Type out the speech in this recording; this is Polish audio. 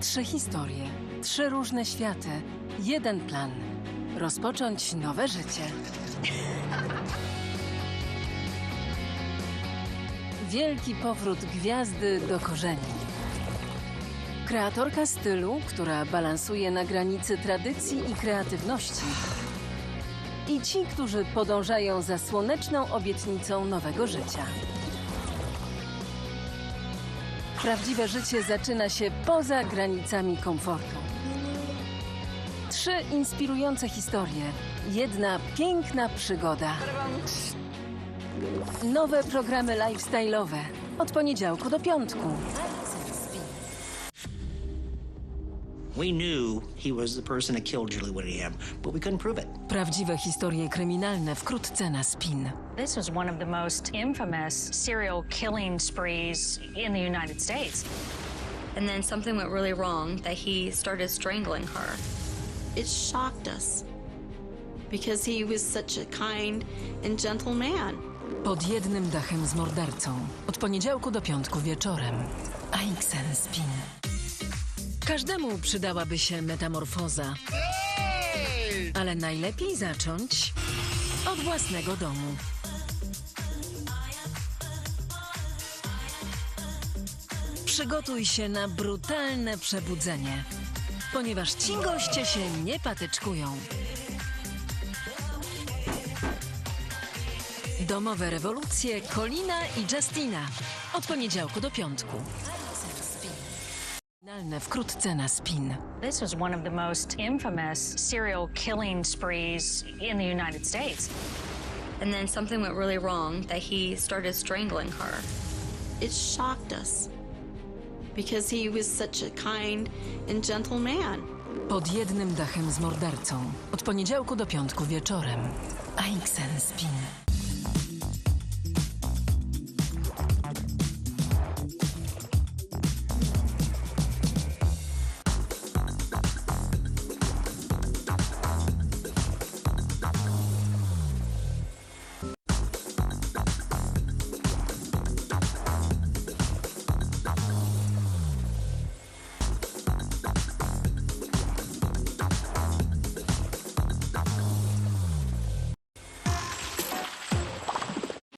Trzy historie, trzy różne światy, jeden plan. Rozpocząć nowe życie. Wielki powrót gwiazdy do korzeni. Kreatorka stylu, która balansuje na granicy tradycji i kreatywności. I ci, którzy podążają za słoneczną obietnicą nowego życia. Prawdziwe życie zaczyna się poza granicami komfortu. Trzy inspirujące historie, jedna piękna przygoda. Nowe programy lifestyle'owe od poniedziałku do piątku. Prawdziwe historie kryminalne wkrótce na spin. This was one of the most infamous serial killing sprees in the United States. And then something went really wrong that he started strangling her. It shocked us because he was such a kind and gentle man. Pod jednym dachem z mordercą. Od poniedziałku do piątku wieczorem. AXN Spin. Każdemu przydałaby się metamorfoza. Ale najlepiej zacząć od własnego domu. Przygotuj się na brutalne przebudzenie, ponieważ ci goście się nie patyczkują. Domowe rewolucje Colina i Justina. Od poniedziałku do piątku. Wkrótce na spin. This was one of the most infamous serial killing sprees in the United States. And then something went really wrong that he started strangling her. It shocked us because he was such a kind and gentle man. Pod jednym dachem z mordercą. Od poniedziałku do piątku wieczorem. AXN Spin.